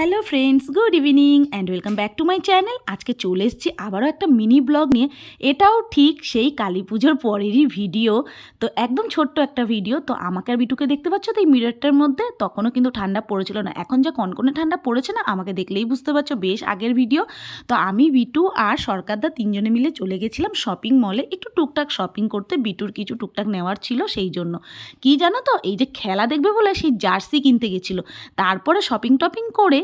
Hello friends, good evening and welcome back to my channel আজকে চলে এসেছি আবারও একটা মিনি ব্লগ নিয়ে। এটাও ঠিক সেই কালী পুজোর পরেরই ভিডিও তো একদম ছোট্ট একটা ভিডিও তো আমাকে আর বিটুকে দেখতে পাচ্ছ তো এই মিররটার মধ্যে? তখনও কিন্তু ঠান্ডা পড়েছিল না। এখন যা কনকনে ঠান্ডা পড়েছে না, আমাকে দেখলেই বুঝতে পারছ, বেশ আগের ভিডিও তো আমি, বিটু আর সরকারদা তিনজনে মিলে চলে গেছিলাম শপিং মলে একটু টুকটাক শপিং করতে। বিটুর কিছু টুকটাক নেওয়ার ছিল সেই জন্য। কি জানো তো, এই যে খেলা দেখবে বলে সেই জার্সি কিনতে গেছিল। তারপরে শপিং টপিং করে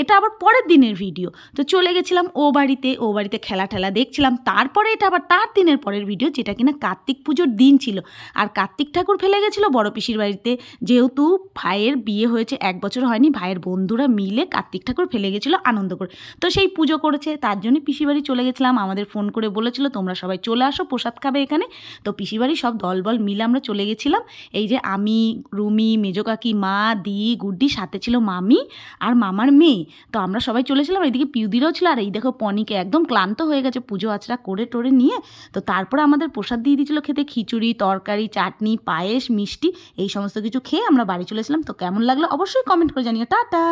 এটা আবার পরের দিনের ভিডিও। তো চলে গেছিলাম ও বাড়িতে ও বাড়িতে খেলা ঠেলা দেখছিলাম। তারপরে এটা আবার তার দিনের পরের ভিডিও, যেটা কিনা কার্তিক পুজোর দিন ছিল। আর কার্তিক ঠাকুর ফেলে গেছিল বড় পিসির বাড়িতে। যেহেতু ভাইয়ের বিয়ে হয়েছে, এক বছর হয়নি, ভাইয়ের বন্ধুরা মিলে কার্তিক ঠাকুর ফেলে গেছিল আনন্দ করে। তো সেই পুজো করেছে, তার জন্য পিসি বাড়ি চলে গেছিলাম। আমাদের ফোন করে বলেছিল, তোমরা সবাই চলে আসো, প্রসাদ খাবে এখানে। তো পিসি বাড়ি সব দলবল মিলে আমরা চলে গেছিলাম। এই যে আমি, রুমি, মেজো কাকি, মা, দি, গুড্ডি, সাথে ছিল মামি আর মামার মেয়ে। তো আমরা সবাই চলেছিলাম এইদিকে পিউদিরাও ছিল, আর এই দেখো পনিকে একদম ক্লান্ত হয়ে গেছে পুজো আচরা করে টোরে নিয়ে। তো তারপরে আমাদের প্রসাদ দিয়ে দিয়েছিল খেতে, খিচুড়ি, তরকারি, চাটনি, পায়েস, মিষ্টি, এই সমস্ত কিছু খেয়ে আমরা বাড়ি চলেছিলাম। তো কেমন লাগল অবশ্যই কমেন্ট করে জানিও। টাটা!